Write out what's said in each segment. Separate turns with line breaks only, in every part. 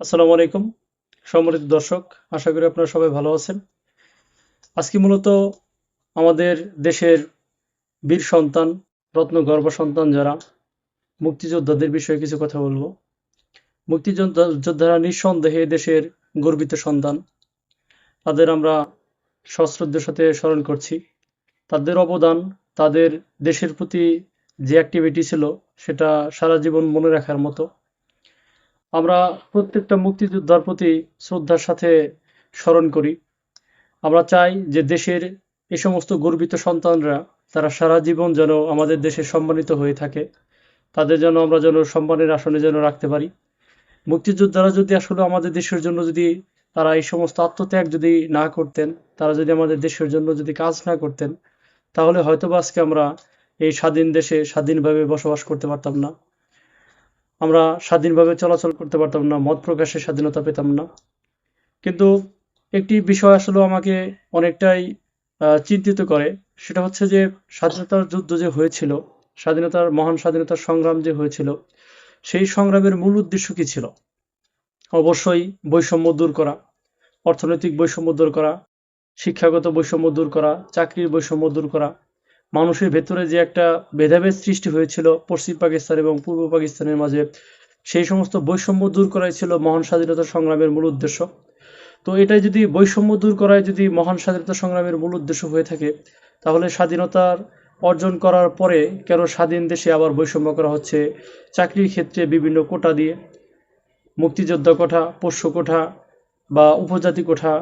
আসসালামু আলাইকুম, সম্মানিত দর্শক, আশা করি আপনারা সবাই ভালো আছেন। আজকে মূলত আমাদের দেশের বীর সন্তান রত্ন গর্ভ সন্তান যারা, মুক্তিযোদ্ধাদের বিষয়ে কিছু কথা বলব। মুক্তিযোদ্ধা যোদ্ধারা নিঃসন্দেহে দেশের গর্বিত সন্তান। তাদের আমরা সশ্রদ্ধের সাথে স্মরণ করছি। তাদের অবদান, তাদের দেশের প্রতি যে অ্যাক্টিভিটি ছিল, সেটা সারা জীবন মনে রাখার মতো। আমরা প্রত্যেকটা মুক্তিযোদ্ধার প্রতি শ্রদ্ধার সাথে স্মরণ করি। আমরা চাই যে দেশের এই সমস্ত গর্বিত সন্তানরা, তারা সারা জীবন যেন আমাদের দেশে সম্মানিত হয়ে থাকে। তাদের যেন আমরা যেন সম্মানের আসনে যেন রাখতে পারি। মুক্তিযোদ্ধারা যদি আসলে আমাদের দেশের জন্য যদি তারা এই সমস্ত আত্মত্যাগ যদি না করতেন, তারা যদি আমাদের দেশের জন্য যদি কাজ না করতেন, তাহলে হয়তো আজকে আমরা এই স্বাধীন দেশে স্বাধীনভাবে বসবাস করতে পারতাম না। আমরা স্বাধীনভাবে চলাচল করতে পারতাম না, মত প্রকাশের স্বাধীনতা পেতাম না। কিন্তু একটি বিষয় আসলে আমাকে অনেকটাই চিন্তিত করে। সেটা হচ্ছে যে, স্বাধীনতার যুদ্ধ যে হয়েছিল, স্বাধীনতার, মহান স্বাধীনতার সংগ্রাম যে হয়েছিল, সেই সংগ্রামের মূল উদ্দেশ্য কি ছিল? অবশ্যই বৈষম্য দূর করা, অর্থনৈতিক বৈষম্য দূর করা, শিক্ষাগত বৈষম্য দূর করা, চাকরির বৈষম্য দূর করা মানুষের ভেতরে যে একটা ভেদাভেদ সৃষ্টি হয়েছিল পশ্চিম পাকিস্তান এবং পূর্ব পাকিস্তানের মাঝে, সেই সমস্ত বৈষম্য দূর করাই ছিল মহান স্বাধীনতা সংগ্রামের মূল উদ্দেশ্য। তো এটাই যদি বৈষম্য দূর করায় যদি মহান স্বাধীনতা সংগ্রামের মূল উদ্দেশ্য হয়ে থাকে, তাহলে স্বাধীনতার অর্জন করার পরে কেন স্বাধীন দেশে আবার বৈষম্য করা হচ্ছে? চাকরির ক্ষেত্রে বিভিন্ন কোটা দিয়ে, মুক্তিযোদ্ধা কোঠা, পোষ্য কোঠা বা উপজাতি কোঠা,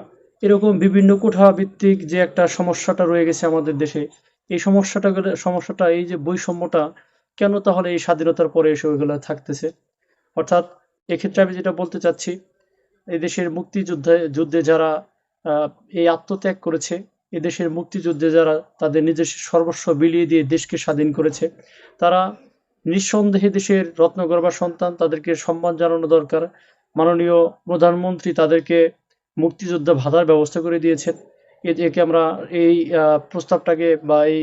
এরকম বিভিন্ন কোঠা ভিত্তিক যে একটা সমস্যাটা রয়ে গেছে আমাদের দেশে এই সমস্যাটা সমস্যাটা, এই যে বৈষম্যটা, কেন তাহলে এই স্বাধীনতার পরে এসে ওইগুলো থাকতেছে? অর্থাৎ এক্ষেত্রে আমি যেটা বলতে চাচ্ছি, এই দেশের মুক্তিযুদ্ধে, যুদ্ধে যারা এই আত্মত্যাগ করেছে এ দেশের মুক্তিযুদ্ধে যারা তাদের নিজের সর্বস্ব বিলিয়ে দিয়ে দেশকে স্বাধীন করেছে, তারা নিঃসন্দেহে দেশের রত্নগর্ভা সন্তান, তাদেরকে সম্মান জানানো দরকার। মাননীয় প্রধানমন্ত্রী তাদেরকে মুক্তিযোদ্ধা ভাতার ব্যবস্থা করে দিয়েছেন। একে আমরা এই প্রস্তাবটাকে বা এই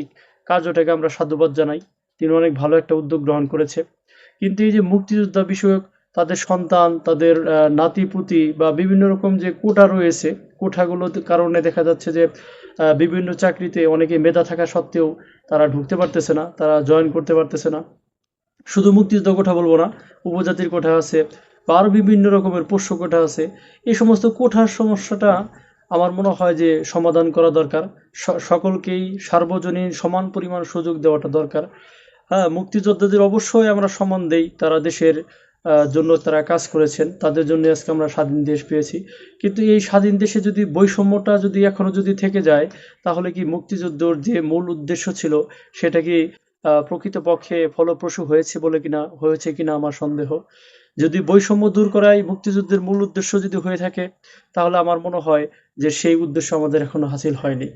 কার্যটাকে আমরা সাধুবাদ জানাই। তিনি অনেক ভালো একটা উদ্যোগ গ্রহণ করেছে। কিন্তু এই যে মুক্তিযোদ্ধা বিষয়ক তাদের সন্তান, তাদের নাতিপুতি বা বিভিন্ন রকম যে কোটা রয়েছে, কোঠাগুলোর কারণে দেখা যাচ্ছে যে বিভিন্ন চাকরিতে অনেকে মেধা থাকা সত্ত্বেও তারা ঢুকতে পারতেছে না, তারা জয়েন করতে পারতেছে না। শুধু মুক্তিযোদ্ধা কোঠা বলব না, উপজাতির কোঠা আছে বা আরও বিভিন্ন রকমের পোষ্য কোঠা আছে। এই সমস্ত কোঠার সমস্যাটা আমার মনে হয় যে সমাধান করা দরকার। সকলকেই সার্বজনীন সমান পরিমাণ সুযোগ দেওয়াটা দরকার। হ্যাঁ মুক্তিযোদ্ধাদের অবশ্যই আমরা সম্মান দেই। তারা দেশের জন্য তারা কাজ করেছেন। তাদের জন্য আজকে আমরা স্বাধীন দেশ পেয়েছি। কিন্তু এই স্বাধীন দেশে যদি বৈষম্যটা যদি এখনও যদি থেকে যায়, তাহলে কি মুক্তিযুদ্ধর যে মূল উদ্দেশ্য ছিল, সেটা কি প্রকৃতপক্ষে ফলপ্রসূ হয়েছে বলে কিনা, হয়েছে কিনা আমার সন্দেহ। যদি বৈষম্য দূর করাই মুক্তিযুদ্ধের মূল উদ্দেশ্য যদি হয়ে থাকে, তাহলে আমার মনে হয় যে সেই উদ্দেশ্য আমাদের এখনও হাসিল হয়নি।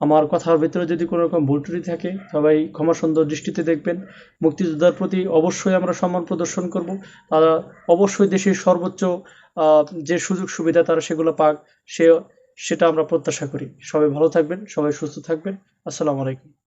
আমার কথার ভিতরে যদি কোনো রকম ভুল ত্রুটি থাকে, সবাই ক্ষমা সুন্দর দৃষ্টিতে দেখবেন। মুক্তিযোদ্ধার প্রতি অবশ্যই আমরা সম্মান প্রদর্শন করব। তারা অবশ্যই দেশের সর্বোচ্চ যে সুযোগ সুবিধা তারা সেগুলো পাক, সে, সেটা আমরা প্রত্যাশা করি। সবাই ভালো থাকবেন, সবাই সুস্থ থাকবেন। আসসালামু আলাইকুম।